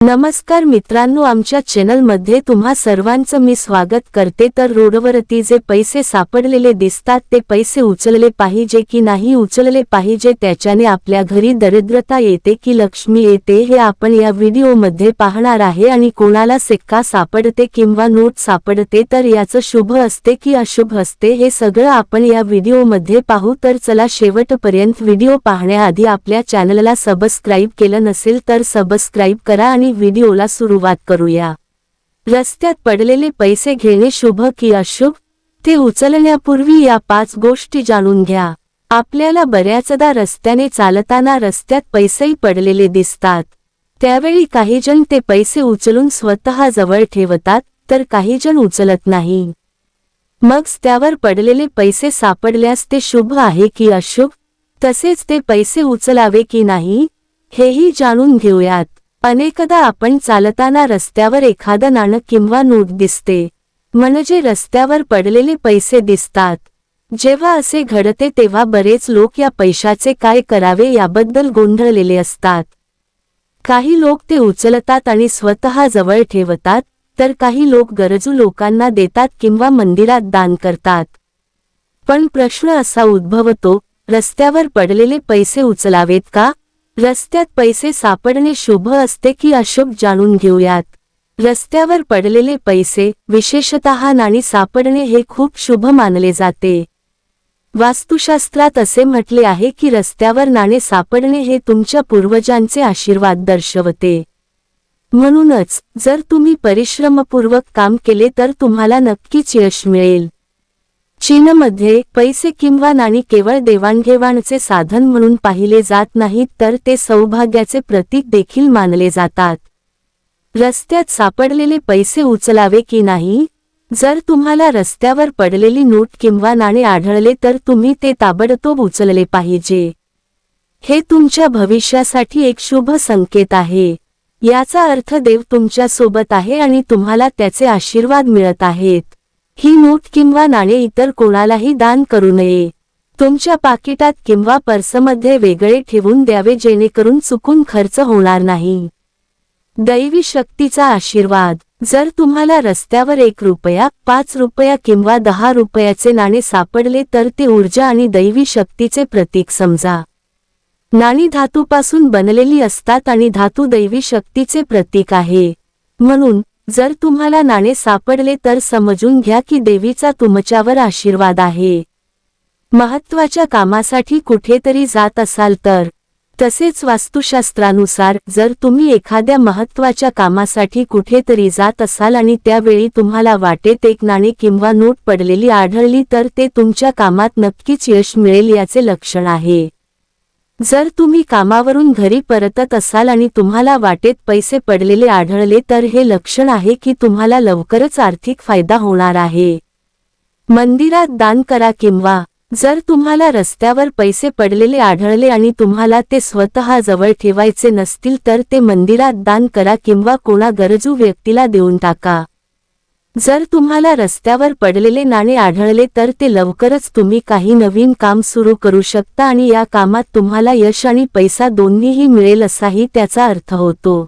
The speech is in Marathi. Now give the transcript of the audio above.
नमस्कार मित्रांनो आमच्या चॅनलमध्ये तुम्हा सर्वांचं मी स्वागत करते. तर रोडवरती जे पैसे सापडलेले दिसतात ते पैसे उचलले पाहिजे की नाही? उचलले पाहिजे त्याच्याने आपल्या घरी दरिद्रता येते की लक्ष्मी येते हे आपण या व्हिडिओमध्ये पाहणार आहे. आणि कोणाला सिक्का सापडते किंवा नोट सापडते तर याचं शुभ असते की अशुभ असते हे सगळं आपण या व्हिडिओमध्ये पाहू. तर चला शेवटपर्यंत व्हिडिओ पाहण्याआधी आपल्या चॅनलला सबस्क्राईब केलं नसेल तर सबस्क्राईब करा आणि व्हिडिओला सुरुवात करूया. रस्त्यात पडलेले पैसे घेणे शुभ की अशुभ? ते उचलण्यापूर्वी या पाच गोष्टी जाणून घ्या. आपल्याला बऱ्याचदा रस्त्याने चालताना रस्त्यात पैसेही पडलेले दिसतात. त्यावेळी काहीजण ते पैसे उचलून स्वतः जवळ ठेवतात तर काहीजण उचलत नाही. मग त्यावर पडलेले पैसे सापडल्यास ते शुभ आहे की अशुभ? तसेच ते पैसे उचलावे की नाही? हेही जाणून घेऊयात. अनेकदा आपण चालताना रस्त्यावर एखादं नाणं किंवा नोट दिसते. म्हणजे रस्त्यावर पडलेले पैसे दिसतात. जेव्हा असे घडते तेव्हा बरेच लोक या पैशाचे काय करावे याबद्दल गोंधळलेले असतात. काही लोक ते उचलतात आणि स्वतः जवळ ठेवतात तर काही लोक गरजू लोकांना देतात किंवा मंदिरात दान करतात. पण प्रश्न असा उद्भवतो रस्त्यावर पडलेले पैसे उचलावेत का? रस्त्यात पैसे सापडणे शुभ असते की अशुभ जाणून घेऊयात. रस्त्यावर पडलेले पैसे विशेषतः नाणी सापडणे हे खूप शुभ मानले जाते. वास्तुशास्त्रात असे म्हटले आहे की रस्त्यावर नाणे सापडणे हे तुमच्या पूर्वजांचे आशीर्वाद दर्शवते. म्हणूनच जर तुम्ही परिश्रमपूर्वक काम केले तर तुम्हाला नक्कीच यश मिळेल. चीनमध्ये पैसे किंवा नाणी केवळ देवाणघेवाणचे साधन म्हणून पाहिले जात नाहीत तर ते सौभाग्याचे प्रतीक देखील मानले जातात. रस्त्यात सापडलेले पैसे उचलावे की नाही? जर तुम्हाला रस्त्यावर पडलेली नोट किंवा नाणे आढळले तर तुम्ही ते ताबडतोब उचलले पाहिजे. हे तुमच्या भविष्यासाठी एक शुभ संकेत आहे. याचा अर्थ देव तुमच्यासोबत आहे आणि तुम्हाला त्याचे आशीर्वाद मिळत आहेत. ही नोट किंवा नाणे इतर कोणालाही दान करू नये. तुमच्या पाकिटात किंवा पर्समध्ये वेगळे ठेवून द्यावे जेणेकरून चुकून खर्च होणार नाही. दैवी शक्तीचा आशीर्वाद. जर तुम्हाला रस्त्यावर एक रुपया पाच रुपया किंवा दहा रुपयाचे नाणे सापडले तर ते ऊर्जा आणि दैवी शक्तीचे प्रतीक समजा. नाणी धातूपासून बनलेली असतात आणि धातू दैवी शक्तीचे प्रतीक आहे. म्हणून जर तुम्हाला नाणे सापडले तर समजून घ्या की देवीचा तुमच्यावर आशीर्वाद आहे. महत्त्वाच्या कामासाठी कुठेतरी जात असाल तर. तसेच वास्तुशास्त्रानुसार जर तुम्ही एखाद्या महत्त्वाच्या कामासाठी कुठेतरी जात असाल आणि त्यावेळी तुम्हाला वाटेत एक नाणे किंवा नोट पडलेली आढळली तर ते तुमच्या कामात नक्कीच यश मिळेल याचे लक्षण आहे. जर तुम्ही कामावरून घरी परतत असाल आणि तुम्हाला वाटेत पैसे पडलेले आढळले तर हे लक्षण आहे की तुम्हाला लवकरच आर्थिक फायदा होणार आहे. मंदिरात दान करा किंवा जर तुम्हाला रस्त्यावर पैसे पडलेले आढळले आणि तुम्हाला ते स्वतः जवळ ठेवायचे नसतील तर ते मंदिरात दान करा किंवा कोणा गरजू व्यक्तीला देऊन टाका. जर तुम्हाला रस्त्यावर पडलेले नाणे आढळले तर ते लवकरच तुम्ही काही नवीन काम सुरू करू शकता आणि या कामात तुम्हाला यश आणि पैसा दोन्हीही मिळेल असाही त्याचा अर्थ होतो.